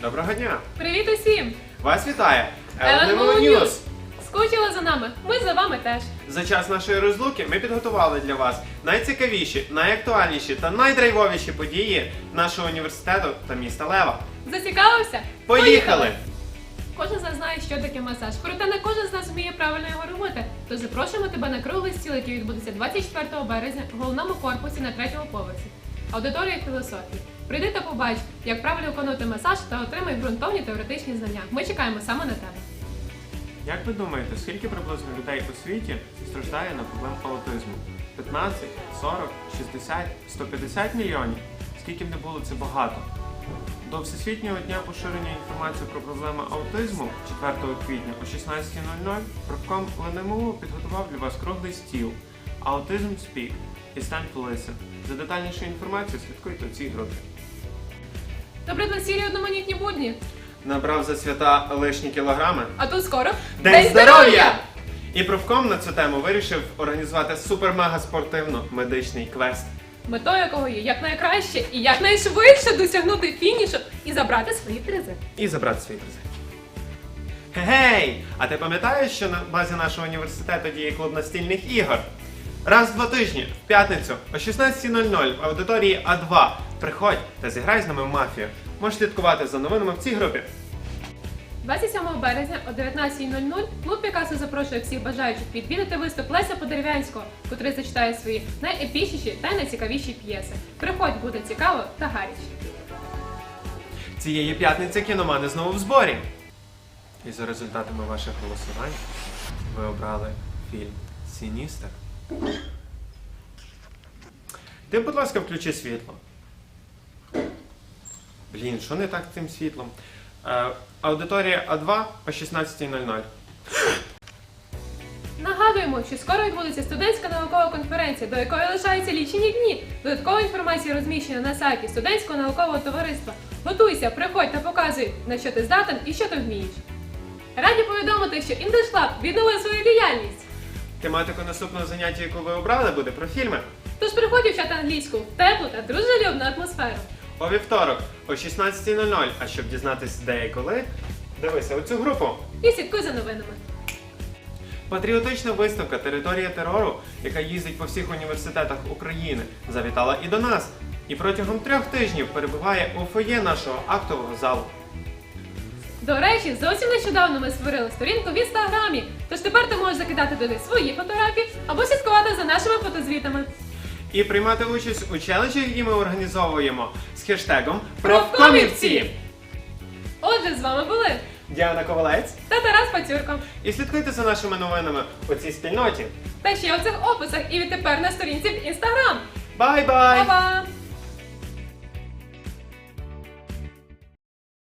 Доброго дня! Привіт усім! Вас вітає LNMO News. News. Скучили за нами. Ми за вами теж. За час нашої розлуки ми підготували для вас найцікавіші, найактуальніші та найдрайвовіші події нашого університету та міста Лева. Зацікавився? Поїхали! Кожен з нас знає, що таке масаж, проте не кожен з нас вміє правильно його робити. Тож запрошуємо тебе на круглий стіл, який відбудеться 24 березня в головному корпусі на третьому поверсі. Аудиторія філософії. Прийди та побач, як правильно виконувати масаж та отримай ґрунтовні теоретичні знання. Ми чекаємо саме на тебе. Як ви думаєте, скільки приблизно людей у світі страждає на проблем аутизму? 15, 40, 60, 150 мільйонів? Скільки б не було, це багато. До Всесвітнього дня поширення інформації про проблеми аутизму 4 квітня о 16.00 правком ЛНМУ підготував для вас круглий стіл Autism Speak It's time to. За детальнішою інформацією слідкуйте у цій групі. Добре на сірі одноманітні будні. Набрав за свята лишні кілограми. А тут скоро День здоров'я! І правком на цю тему вирішив організувати супер-мега спортивно медичний квест. метою якого є якнайкраще і якнайшвидше досягнути фінішу і забрати свої призи. і забрати свої призи. Гей! А ти пам'ятаєш, що на базі нашого університету діє клуб настільних ігор? Раз в два тижні, в п'ятницю, о 16.00 в аудиторії А2. Приходь та зіграй з нами в мафію. Можеш слідкувати за новинами в цій групі. 27 березня о 19.00 клуб Пікасо запрошує всіх бажаючих відвідати виступ Леся Подерев'янського, котрий зачитає свої найепічніші та найцікавіші п'єси. Приходь, буде цікаво та гаряче. Цієї п'ятниці кіномани знову в зборі. І за результатами ваших голосувань ви обрали фільм Сіністер. Ти, будь ласка, включи світло. Блін, що не так з цим світлом? Е, аудиторія А2 о 16.00. Нагадуємо, що скоро відбудеться студентська наукова конференція, до якої лишаються лічені дні. Додаткова інформація розміщена на сайті студентського наукового товариства. Готуйся, приходь та показуй, на що ти здатен і що ти вмієш. Раді повідомити, що English Lab відновив свою діяльність. Тематика наступного заняття, яку ви обрали, буде про фільми. Тож приходь вчати англійську в теплу та дружелюбну атмосферу. У вівторок о 16.00. А щоб дізнатися де і коли, дивися у цю групу. І слідкуй за новинами. Патріотична виставка Територія терору, яка їздить по всіх університетах України, завітала і до нас. І протягом трьох тижнів перебуває у фоє нашого актового залу. До речі, зовсім нещодавно ми створили сторінку в інстаграмі. Тож тепер ти можеш закидати туди свої фотографії або слідкувати за нашими фотозвітами. І приймати участь у челенджі, які ми організовуємо з хештегом «Профкомівці». Отже, з вами були Діана Ковалець. та Тарас Пацюрко. І слідкуйте за нашими новинами у цій спільноті. Та ще у цих описах і відтепер на сторінці в інстаграм. Бай-бай! Па-па!